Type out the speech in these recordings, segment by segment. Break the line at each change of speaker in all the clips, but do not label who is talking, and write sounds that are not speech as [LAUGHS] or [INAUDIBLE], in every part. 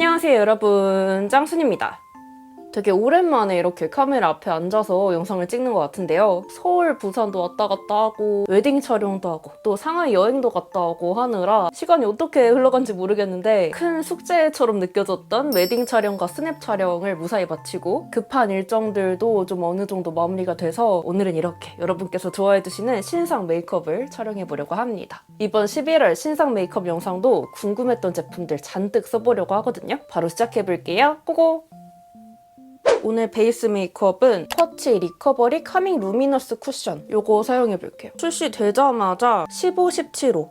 안녕하세요 여러분 짱순입니다. 되게 오랜만에 이렇게 카메라 앞에 앉아서 영상을 찍는 것 같은데요. 서울, 부산도 왔다 갔다 하고 웨딩 촬영도 하고 또 상하이 여행도 갔다 오고 하느라 시간이 어떻게 흘러간지 모르겠는데 큰 숙제처럼 느껴졌던 웨딩 촬영과 스냅 촬영을 무사히 마치고 급한 일정들도 좀 어느 정도 마무리가 돼서 오늘은 이렇게 여러분께서 좋아해 주시는 신상 메이크업을 촬영해 보려고 합니다. 이번 11월 신상 메이크업 영상도 궁금했던 제품들 잔뜩 써보려고 하거든요. 바로 시작해 볼게요. 고고! 오늘 베이스 메이크업은 터치 리커버리 카밍 루미너스 쿠션 요거 사용해볼게요. 출시되자마자 15, 17호,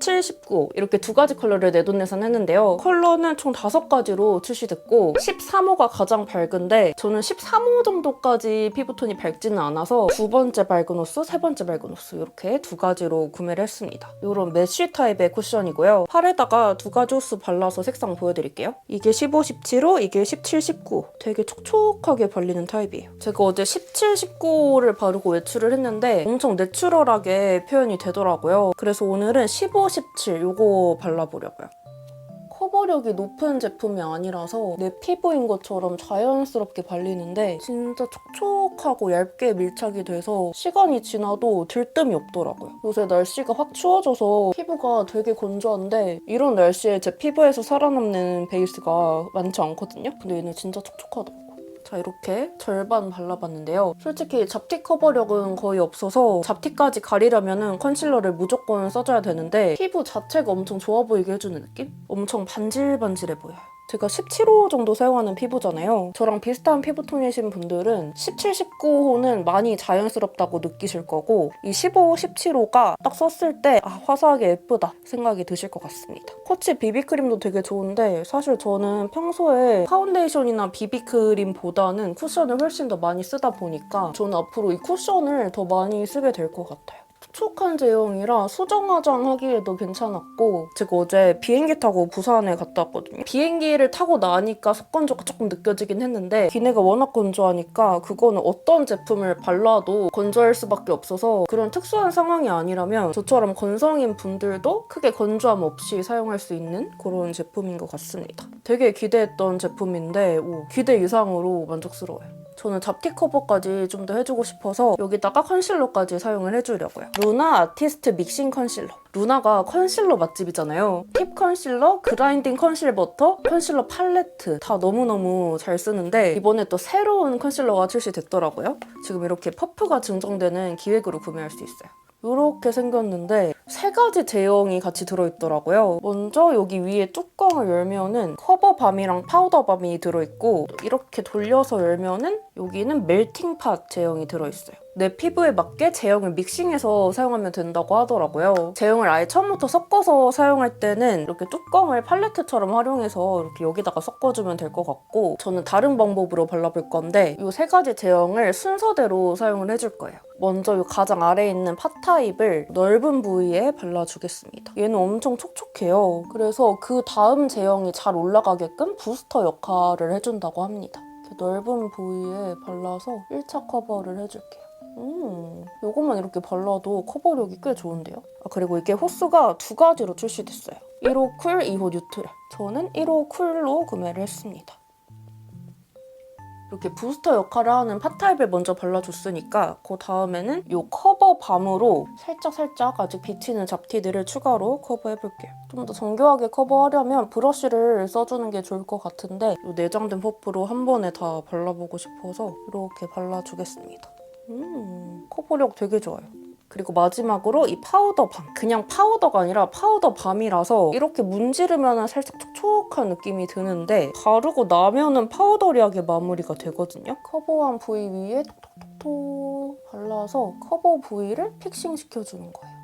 17, 19 이렇게 두 가지 컬러를 내돈내산 했는데요. 컬러는 총 다섯 가지로 출시됐고 13호가 가장 밝은데 저는 13호 정도까지 피부톤이 밝지는 않아서 두 번째 밝은 호수, 세 번째 밝은 호수 이렇게 두 가지로 구매를 했습니다. 이런 메쉬 타입의 쿠션이고요. 팔에다가 두 가지 호수 발라서 색상 보여드릴게요. 이게 15, 17호, 이게 17, 19 되게 촉촉하게 발리는 타입이에요. 제가 어제 17, 19를 바르고 외출을 했는데 엄청 내추럴하게 표현이 되더라고요. 그래서 오늘은 15, 17 요거 발라보려고요. 커버력이 높은 제품이 아니라서 내 피부인 것처럼 자연스럽게 발리는데 진짜 촉촉하고 얇게 밀착이 돼서 시간이 지나도 들뜸이 없더라고요. 요새 날씨가 확 추워져서 피부가 되게 건조한데 이런 날씨에 제 피부에서 살아남는 베이스가 많지 않거든요. 근데 얘는 진짜 촉촉하더라고요. 자 이렇게 절반 발라봤는데요. 솔직히 잡티 커버력은 거의 없어서 잡티까지 가리려면 컨실러를 무조건 써줘야 되는데 피부 자체가 엄청 좋아 보이게 해주는 느낌? 엄청 반질반질해 보여요. 제가 17호 정도 사용하는 피부잖아요. 저랑 비슷한 피부톤이신 분들은 17, 19호는 많이 자연스럽다고 느끼실 거고 이 15, 17호가 딱 썼을 때 아, 화사하게 예쁘다 생각이 드실 것 같습니다. 코치 비비크림도 되게 좋은데 사실 저는 평소에 파운데이션이나 비비크림보다는 쿠션을 훨씬 더 많이 쓰다 보니까 저는 앞으로 이 쿠션을 더 많이 쓰게 될 것 같아요. 촉촉한 제형이라 수정 화장 하기에도 괜찮았고 제가 어제 비행기 타고 부산에 갔다 왔거든요. 비행기를 타고 나니까 속건조가 조금 느껴지긴 했는데 기내가 워낙 건조하니까 그거는 어떤 제품을 발라도 건조할 수밖에 없어서 그런 특수한 상황이 아니라면 저처럼 건성인 분들도 크게 건조함 없이 사용할 수 있는 그런 제품인 것 같습니다. 되게 기대했던 제품인데 오, 기대 이상으로 만족스러워요. 저는 잡티 커버까지 좀 더 해주고 싶어서 여기다가 컨실러까지 사용을 해주려고요. 루나 아티스트 믹싱 컨실러. 루나가 컨실러 맛집이잖아요. 팁 컨실러, 그라인딩 컨실 버터, 컨실러 팔레트 다 너무너무 잘 쓰는데 이번에 또 새로운 컨실러가 출시됐더라고요. 지금 이렇게 퍼프가 증정되는 기획으로 구매할 수 있어요. 이렇게 생겼는데 세 가지 제형이 같이 들어있더라고요. 먼저 여기 위에 뚜껑을 열면은 커버 밤이랑 파우더 밤이 들어있고 이렇게 돌려서 열면은 여기는 멜팅 팟 제형이 들어있어요. 내 피부에 맞게 제형을 믹싱해서 사용하면 된다고 하더라고요. 제형을 아예 처음부터 섞어서 사용할 때는 이렇게 뚜껑을 팔레트처럼 활용해서 이렇게 여기다가 섞어주면 될 것 같고 저는 다른 방법으로 발라볼 건데 이 세 가지 제형을 순서대로 사용을 해줄 거예요. 먼저 이 가장 아래에 있는 팟 타입을 넓은 부위에 발라주겠습니다. 얘는 엄청 촉촉해요. 그래서 그 다음 제형이 잘 올라가게끔 부스터 역할을 해준다고 합니다. 넓은 부위에 발라서 1차 커버를 해줄게요. 음, 이것만 이렇게 발라도 커버력이 꽤 좋은데요? 아, 그리고 이게 호수가 두 가지로 출시됐어요. 1호 쿨, 2호 뉴트럴. 저는 1호 쿨로 구매를 했습니다. 이렇게 부스터 역할을 하는 팟타입을 먼저 발라줬으니까 그 다음에는 이 커버 밤으로 살짝살짝 아직 비치는 잡티들을 추가로 커버해볼게요. 좀 더 정교하게 커버하려면 브러쉬를 써주는 게 좋을 것 같은데 이 내장된 퍼프로 한 번에 다 발라보고 싶어서 이렇게 발라주겠습니다. 음, 커버력 되게 좋아요. 그리고 마지막으로 이 파우더 밤. 그냥 파우더가 아니라 파우더 밤이라서 이렇게 문지르면 살짝 촉촉한 느낌이 드는데 바르고 나면은 파우더리하게 마무리가 되거든요. 커버한 부위 위에 톡톡톡톡 발라서 커버 부위를 픽싱 시켜주는 거예요.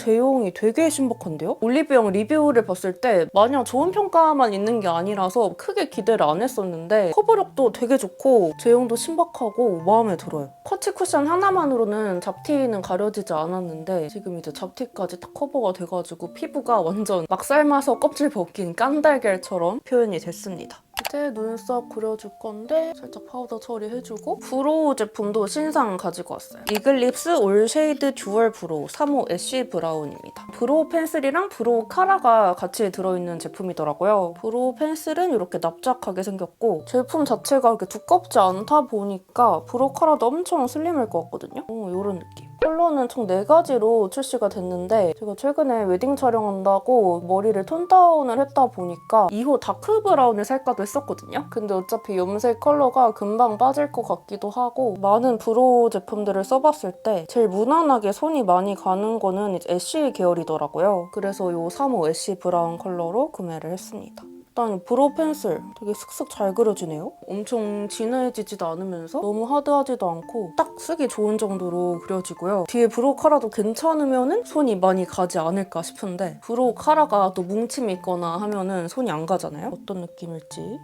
음. 제형이 되게 신박한데요? 올리브영 리뷰를 봤을 때 마냥 좋은 평가만 있는 게 아니라서 크게 기대를 안 했었는데 커버력도 되게 좋고 제형도 신박하고 마음에 들어요. 커치 쿠션 하나만으로는 잡티는 가려지지 않았는데 지금 이제 잡티까지 딱 커버가 돼가지고 피부가 완전 막 삶아서 껍질 벗긴 깐달걀처럼 표현이 됐습니다. 이제 눈썹 그려줄 건데 살짝 파우더 처리해주고 브로우 제품도 신상 가지고 왔어요. 이글립스 올 쉐이드 듀얼 브로우 3호 애쉬 브라운입니다. 브로우 펜슬이랑 브로우 카라가 같이 들어있는 제품이더라고요. 브로우 펜슬은 이렇게 납작하게 생겼고 제품 자체가 그렇게 두껍지 않다 보니까 브로우 카라도 엄청 슬림할 것 같거든요. 어, 이런 느낌. 컬러는 총 4가지로 출시가 됐는데 제가 최근에 웨딩 촬영한다고 머리를 톤 다운을 했다 보니까 2호 다크 브라운을 살까도 했었거든요. 근데 어차피 염색 컬러가 금방 빠질 것 같기도 하고 많은 브로우 제품들을 써봤을 때 제일 무난하게 손이 많이 가는 거는 애쉬 계열이더라고요. 그래서 이 3호 애쉬 브라운 컬러로 구매를 했습니다. 일단 브로우 펜슬 되게 슥슥 잘 그려지네요. 엄청 진해지지도 않으면서 너무 하드하지도 않고 딱 쓰기 좋은 정도로 그려지고요. 뒤에 브로우 카라도 괜찮으면은 손이 많이 가지 않을까 싶은데 브로우 카라가 또 뭉침이 있거나 하면은 손이 안 가잖아요. 어떤 느낌일지.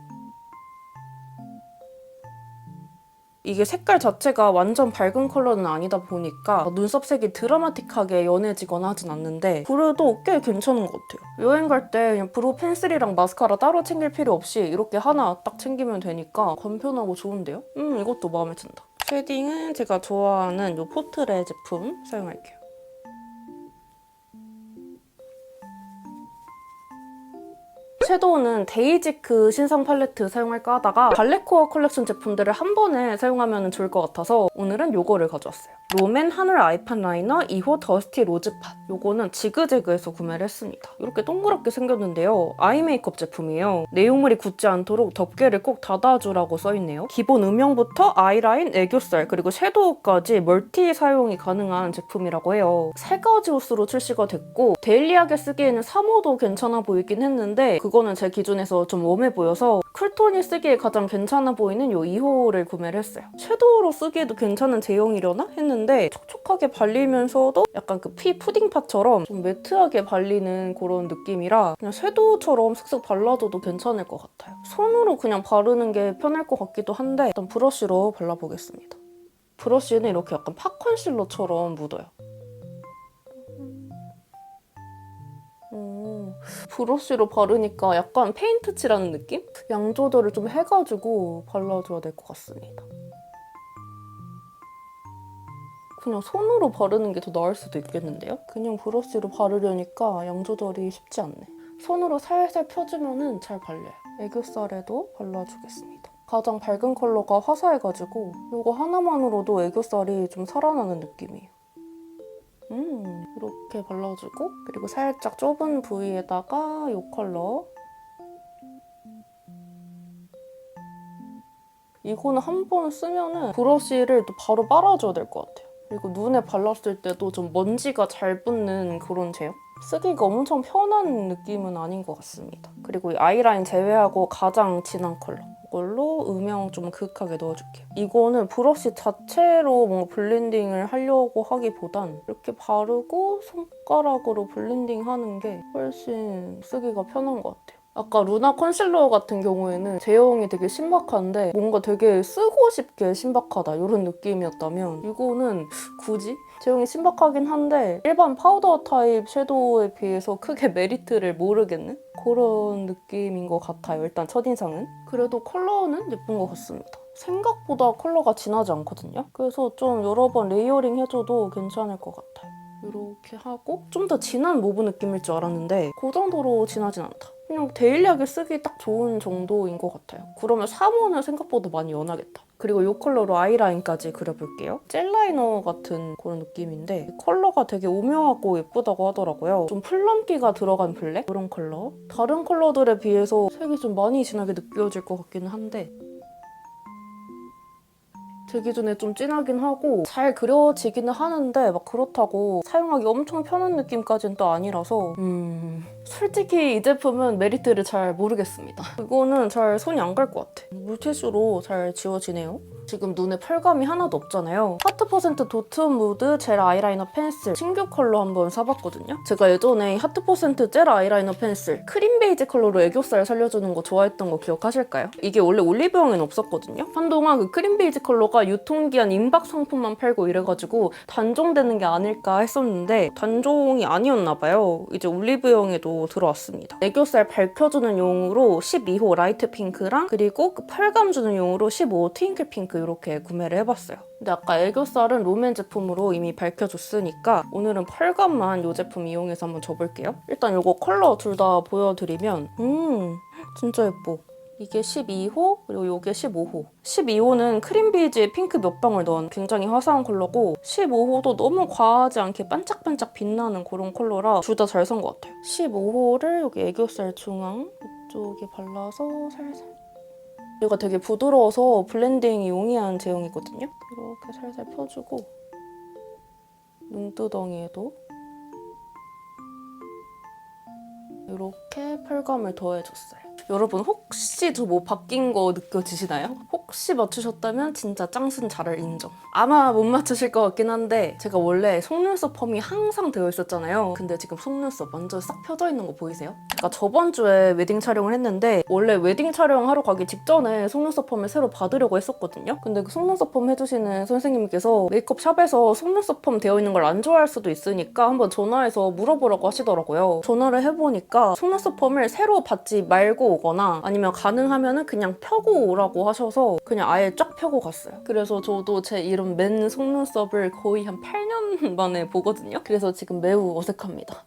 이게 색깔 자체가 완전 밝은 컬러는 아니다 보니까 눈썹 색이 드라마틱하게 연해지거나 하진 않는데 브루도 꽤 괜찮은 것 같아요. 여행 갈 때 그냥 브루 펜슬이랑 마스카라 따로 챙길 필요 없이 이렇게 하나 딱 챙기면 되니까 간편하고 좋은데요? 음 이것도 마음에 든다. 쉐딩은 제가 좋아하는 이 포트레 제품 사용할게요. 섀도우는 데이지크 신상 팔레트 사용할까 하다가 발레코어 컬렉션 제품들을 한 번에 사용하면 좋을 것 같아서 오늘은 요거를 가져왔어요. 롬앤 하늘 아이판 라이너 2호 더스티 로즈팟 요거는 지그재그에서 구매를 했습니다. 이렇게 동그랗게 생겼는데요. 아이 메이크업 제품이에요. 내용물이 굳지 않도록 덮개를 꼭 닫아주라고 써있네요. 기본 음영부터 아이라인, 애교살, 그리고 섀도우까지 멀티 사용이 가능한 제품이라고 해요. 세 가지 호수로 출시가 됐고 데일리하게 쓰기에는 3호도 괜찮아 보이긴 했는데 그거 는 제 기준에서 좀 웜해 보여서 쿨톤이 쓰기에 가장 괜찮아 보이는 요 2호를 구매를 했어요. 섀도우로 쓰기에도 괜찮은 제형이려나 했는데 촉촉하게 발리면서도 약간 그 피 푸딩파처럼 좀 매트하게 발리는 그런 느낌이라 그냥 섀도우처럼 슥슥 발라줘도 괜찮을 것 같아요. 손으로 그냥 바르는 게 편할 것 같기도 한데 일단 브러쉬로 발라보겠습니다. 브러쉬는 이렇게 약간 팝 컨실러처럼 묻어요. 브러쉬로 바르니까 약간 페인트 칠하는 느낌? 양 조절을 좀 해가지고 발라줘야 될 것 같습니다. 그냥 손으로 바르는 게 더 나을 수도 있겠는데요? 그냥 브러쉬로 바르려니까 양 조절이 쉽지 않네. 손으로 살살 펴주면 잘 발려요. 애교살에도 발라주겠습니다. 가장 밝은 컬러가 화사해가지고 이거 하나만으로도 애교살이 좀 살아나는 느낌이에요. 음, 이렇게 발라주고 그리고 살짝 좁은 부위에다가 이 컬러 이거는 한 번 쓰면은 브러쉬를 또 바로 빨아줘야 될 것 같아요. 그리고 눈에 발랐을 때도 좀 먼지가 잘 붙는 그런 제형? 쓰기가 엄청 편한 느낌은 아닌 것 같습니다. 그리고 이 아이라인 제외하고 가장 진한 컬러. 이걸로 음영 좀 그윽하게 넣어줄게요. 이거는 브러쉬 자체로 뭔가 블렌딩을 하려고 하기보단 이렇게 바르고 손가락으로 블렌딩 하는 게 훨씬 쓰기가 편한 것 같아요. 아까 루나 컨실러 같은 경우에는 제형이 되게 신박한데 뭔가 되게 쓰고 싶게 신박하다 이런 느낌이었다면 이거는 굳이? 제형이 신박하긴 한데 일반 파우더 타입 섀도우에 비해서 크게 메리트를 모르겠는 그런 느낌인 것 같아요. 일단 첫인상은. 그래도 컬러는 예쁜 것 같습니다. 생각보다 컬러가 진하지 않거든요. 그래서 좀 여러 번 레이어링 해줘도 괜찮을 것 같아요. 이렇게 하고 좀 더 진한 모브 느낌일 줄 알았는데 그 정도로 진하진 않다. 그냥 데일리하게 쓰기 딱 좋은 정도인 것 같아요. 그러면 3호는 생각보다 많이 연하겠다. 그리고 이 컬러로 아이라인까지 그려볼게요. 젤 라이너 같은 그런 느낌인데 컬러가 되게 오묘하고 예쁘다고 하더라고요. 좀 플럼기가 들어간 블랙? 이런 컬러. 다른 컬러들에 비해서 색이 좀 많이 진하게 느껴질 것 같기는 한데 제 기준에 좀 진하긴 하고 잘 그려지기는 하는데 막 그렇다고 사용하기 엄청 편한 느낌까지는 또 아니라서 음... 솔직히 이 제품은 메리트를 잘 모르겠습니다. 이거는 잘 손이 안 갈 것 같아. 물티슈로 잘 지워지네요. 지금 눈에 펄감이 하나도 없잖아요. 하트 퍼센트 도트 무드 젤 아이라이너 펜슬 신규 컬러 한번 사봤거든요. 제가 예전에 하트 퍼센트 젤 아이라이너 펜슬 크림 베이지 컬러로 애교살 살려주는 거 좋아했던 거 기억하실까요? 이게 원래 올리브영에는 없었거든요. 한동안 그 크림 베이지 컬러가 유통기한 임박 상품만 팔고 이래가지고 단종되는 게 아닐까 했었는데 단종이 아니었나 봐요. 이제 올리브영에도 들어왔습니다. 애교살 밝혀주는 용으로 12호 라이트 핑크랑 그리고 그 펄감 주는 용으로 15호 트윙클 핑크 이렇게 구매를 해봤어요. 근데 아까 애교살은 롬앤 제품으로 이미 밝혀줬으니까 오늘은 펄감만 이 제품 이용해서 한번 줘볼게요. 일단 이거 컬러 둘 다 보여드리면 음 진짜 예뻐. 이게 12호 그리고 이게 15호. 12호는 크림 베이지에 핑크 몇 방울 넣은 굉장히 화사한 컬러고 15호도 너무 과하지 않게 반짝반짝 빛나는 그런 컬러라 둘 다잘선것 같아요. 15호를 여기 애교살 중앙 이쪽에 발라서 살살. 얘가 되게 부드러워서 블렌딩이 용이한 제형이거든요. 이렇게 살살 펴주고 눈두덩이에도 이렇게 펄감을 더해줬어요. 여러분 혹시 저 뭐 바뀐 거 느껴지시나요? 혹시 맞추셨다면 진짜 짱순 잘할 인정. 아마 못 맞추실 것 같긴 한데 제가 원래 속눈썹 펌이 항상 되어 있었잖아요. 근데 지금 속눈썹 완전 싹 펴져 있는 거 보이세요? 제가 저번 주에 웨딩 촬영을 했는데 원래 웨딩 촬영하러 가기 직전에 속눈썹 펌을 새로 받으려고 했었거든요. 근데 그 속눈썹 펌 해주시는 선생님께서 메이크업 샵에서 속눈썹 펌 되어 있는 걸 안 좋아할 수도 있으니까 한번 전화해서 물어보라고 하시더라고요. 전화를 해보니까 속눈썹 펌을 새로 받지 말고 오거나 아니면 가능하면은 그냥 펴고 오라고 하셔서 그냥 아예 쫙 펴고 갔어요. 그래서 저도 제 이런 맨 속눈썹을 거의 한 8년 [LAUGHS] 만에 보거든요. 그래서 지금 매우 어색합니다.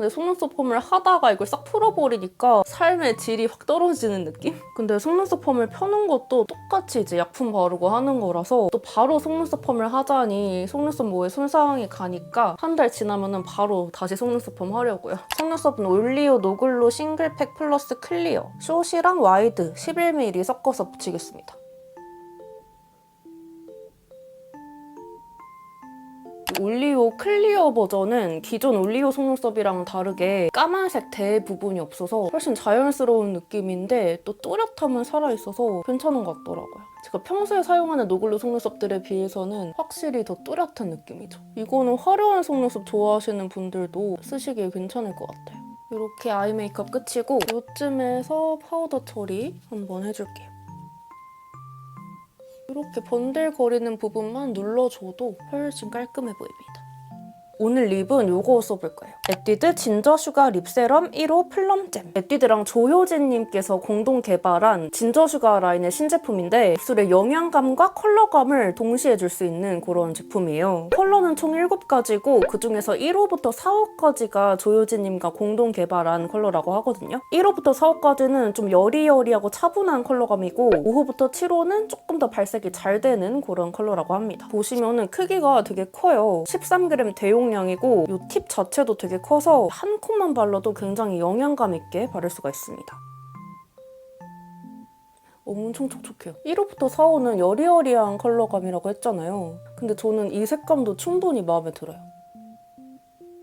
근데 속눈썹 펌을 하다가 이걸 싹 풀어버리니까 삶의 질이 확 떨어지는 느낌? 근데 속눈썹 펌을 펴는 것도 똑같이 이제 약품 바르고 하는 거라서 또 바로 속눈썹 펌을 하자니 속눈썹 모에 손상이 가니까 한 달 지나면은 바로 다시 속눈썹 펌 하려고요. 속눈썹은 올리오 노글로 싱글팩 플러스 클리어 숏이랑 와이드 11mm 섞어서 붙이겠습니다. 올리오 클리어 버전은 기존 올리오 속눈썹이랑 다르게 까만색 대부분이 없어서 훨씬 자연스러운 느낌인데 또 또렷함은 살아있어서 괜찮은 것 같더라고요. 제가 평소에 사용하는 노글로 속눈썹들에 비해서는 확실히 더 또렷한 느낌이죠. 이거는 화려한 속눈썹 좋아하시는 분들도 쓰시기에 괜찮을 것 같아요. 이렇게 아이 메이크업 끝이고 이쯤에서 파우더 처리 한번 해줄게요. 이렇게 번들거리는 부분만 눌러줘도 훨씬 깔끔해 보입니다. 오늘 립은 이거 써볼 거예요. 에뛰드 진저 슈가 립 세럼 1호 플럼잼. 에뛰드랑 조효진님께서 공동 개발한 진저 슈가 라인의 신제품인데 입술의 영양감과 컬러감을 동시에 줄 수 있는 그런 제품이에요. 컬러는 총 7가지고 그중에서 1호부터 4호까지가 조효진님과 공동 개발한 컬러라고 하거든요. 1호부터 4호까지는 좀 여리여리하고 차분한 컬러감이고 5호부터 7호는 조금 더 발색이 잘 되는 그런 컬러라고 합니다. 보시면은 크기가 되게 커요. 13g 대용량이고 이 팁 자체도 되게 커서 한 콧만 발라도 굉장히 영양감 있게 바를 수가 있습니다. 엄청 촉촉해요. 1호부터 4호는 여리여리한 컬러감이라고 했잖아요. 근데 저는 이 색감도 충분히 마음에 들어요.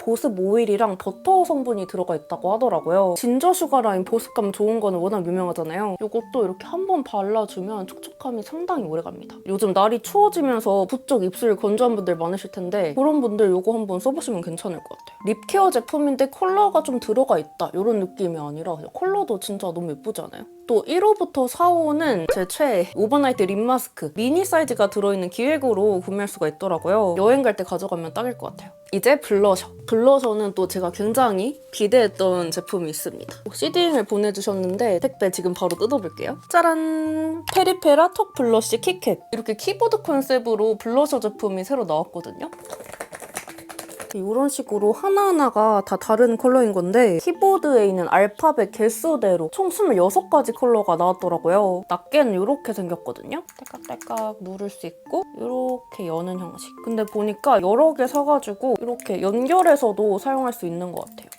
보습 오일이랑 버터 성분이 들어가 있다고 하더라고요. 진저 슈가 라인 보습감 좋은 거는 워낙 유명하잖아요. 이것도 이렇게 한번 발라주면 촉촉함이 상당히 오래갑니다. 요즘 날이 추워지면서 부쩍 입술 건조한 분들 많으실 텐데 그런 분들 이거 한번 써보시면 괜찮을 것 같아요. 립 케어 제품인데 컬러가 좀 들어가 있다 이런 느낌이 아니라 컬러도 진짜 너무 예쁘지 않아요? 또 1호부터 4호는 제 최애 오버나이트 립 마스크 미니 사이즈가 들어있는 기획으로 구매할 수가 있더라고요. 여행 갈 때 가져가면 딱일 것 같아요. 이제 블러셔. 블러셔는 또 제가 굉장히 기대했던 제품이 있습니다. 시딩을 보내주셨는데 택배 지금 바로 뜯어볼게요. 짜란! 페리페라 톡 블러쉬 키캣. 이렇게 키보드 컨셉으로 블러셔 제품이 새로 나왔거든요. 이런 식으로 하나하나가 다 다른 컬러인 건데 키보드에 있는 알파벳 개수대로 총 26가지 컬러가 나왔더라고요. 낱개는 이렇게 생겼거든요. 딸깍딸깍 누를 수 있고 이렇게 여는 형식. 근데 보니까 여러 개 사가지고 이렇게 연결해서도 사용할 수 있는 것 같아요.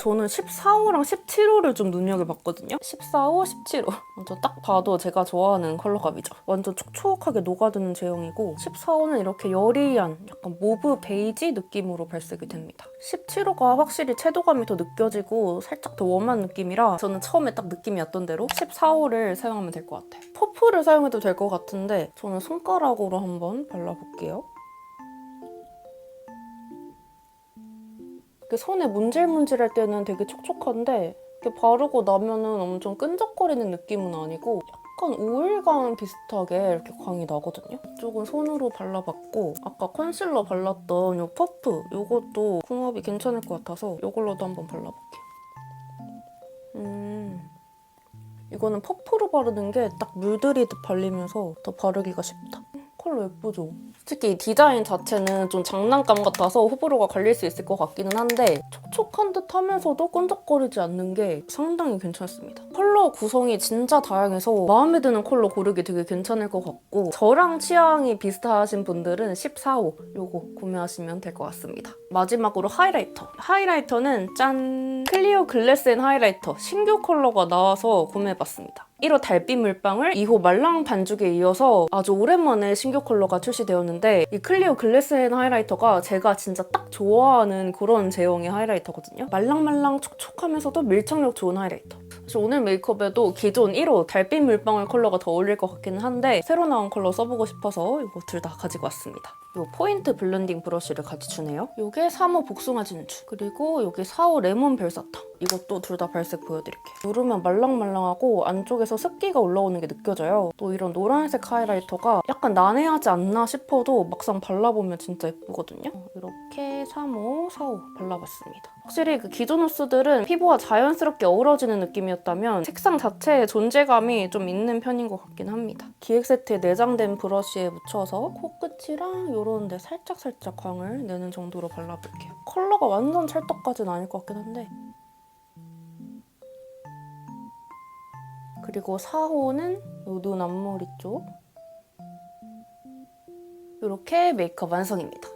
저는 14호랑 17호를 좀 눈여겨봤거든요. 14호, 17호. 완전 딱 봐도 제가 좋아하는 컬러감이죠. 완전 촉촉하게 녹아드는 제형이고 14호는 이렇게 여리한 약간 모브 베이지 느낌으로 발색이 됩니다. 17호가 확실히 채도감이 더 느껴지고 살짝 더 웜한 느낌이라 저는 처음에 딱 느낌이 왔던 대로 14호를 사용하면 될 것 같아요. 퍼프를 사용해도 될 것 같은데 저는 손가락으로 한번 발라볼게요. 손에 문질문질할 때는 되게 촉촉한데 이렇게 바르고 나면은 엄청 끈적거리는 느낌은 아니고 약간 오일감 비슷하게 이렇게 광이 나거든요. 이쪽은 손으로 발라봤고 아까 컨실러 발랐던 이 퍼프 이것도 궁합이 괜찮을 것 같아서 이걸로도 한번 발라볼게요. 음... 이거는 퍼프로 바르는 게 딱 물들이듯 발리면서 더 바르기가 쉽다. 컬러 예쁘죠? 솔직히 이 디자인 자체는 좀 장난감 같아서 호불호가 갈릴 수 있을 것 같기는 한데 촉촉한 듯 하면서도 끈적거리지 않는 게 상당히 괜찮습니다. 컬러 구성이 진짜 다양해서 마음에 드는 컬러 고르기 되게 괜찮을 것 같고 저랑 취향이 비슷하신 분들은 14호 요거 구매하시면 될 것 같습니다. 마지막으로 하이라이터. 하이라이터는 짠! 클리오 글래스 앤 하이라이터 신규 컬러가 나와서 구매해봤습니다. 1호 달빛 물방울, 2호 말랑 반죽에 이어서 아주 오랜만에 신규 컬러가 출시되었는데 이 클리오 글래스 앤 하이라이터가 제가 진짜 딱 좋아하는 그런 제형의 하이라이터거든요. 말랑말랑 촉촉하면서도 밀착력 좋은 하이라이터. 사실 오늘 메이크업에도 기존 1호 달빛 물방울 컬러가 더 어울릴 것 같기는 한데 새로 나온 컬러 써보고 싶어서 이거 둘 다 가지고 왔습니다. 이 포인트 블렌딩 브러쉬를 같이 주네요. 이게 3호 복숭아 진주 그리고 여기 4호 레몬 별사탕 이것도 둘 다 발색 보여드릴게요. 누르면 말랑말랑하고 안쪽에서 습기가 올라오는 게 느껴져요. 또 이런 노란색 하이라이터가 약간 난해하지 않나 싶어도 막상 발라보면 진짜 예쁘거든요. 이렇게 3호, 4호 발라봤습니다. 확실히 그 기존 호스들은 피부와 자연스럽게 어우러지는 느낌이었다면 색상 자체의 존재감이 좀 있는 편인 것 같긴 합니다. 기획 세트에 내장된 브러쉬에 묻혀서 코끝이랑 이런 데 살짝살짝 광을 내는 정도로 발라볼게요. 컬러가 완전 찰떡까지는 아닐 것 같긴 한데 그리고 4호는 눈 앞머리 쪽 이렇게 메이크업 완성입니다.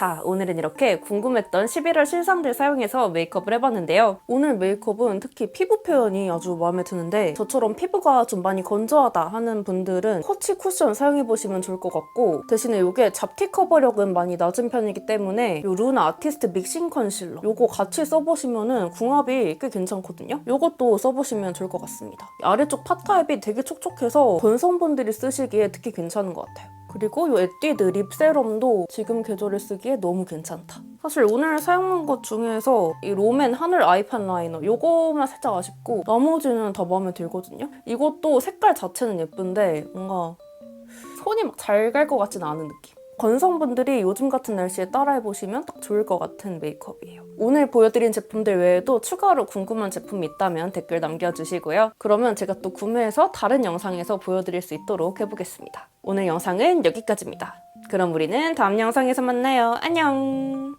자, 오늘은 이렇게 궁금했던 11월 신상들 사용해서 메이크업을 해봤는데요. 오늘 메이크업은 특히 피부 표현이 아주 마음에 드는데 저처럼 피부가 좀 많이 건조하다 하는 분들은 터치 쿠션 사용해보시면 좋을 것 같고 대신에 이게 잡티 커버력은 많이 낮은 편이기 때문에 이 루나 아티스트 믹싱 컨실러 이거 같이 써보시면 궁합이 꽤 괜찮거든요. 이것도 써보시면 좋을 것 같습니다. 아래쪽 파 타입이 되게 촉촉해서 건성분들이 쓰시기에 특히 괜찮은 것 같아요. 그리고 이 에뛰드 립 세럼도 지금 계절에 쓰기에 너무 괜찮다. 사실 오늘 사용한 것 중에서 이 롬앤 하늘 아이판 라이너 이거만 살짝 아쉽고 나머지는 다 마음에 들거든요. 이것도 색깔 자체는 예쁜데 뭔가 손이 막 잘 갈 것 같진 않은 느낌. 건성분들이 요즘 같은 날씨에 따라해보시면 딱 좋을 것 같은 메이크업이에요. 오늘 보여드린 제품들 외에도 추가로 궁금한 제품이 있다면 댓글 남겨주시고요. 그러면 제가 또 구매해서 다른 영상에서 보여드릴 수 있도록 해보겠습니다. 오늘 영상은 여기까지입니다. 그럼 우리는 다음 영상에서 만나요. 안녕!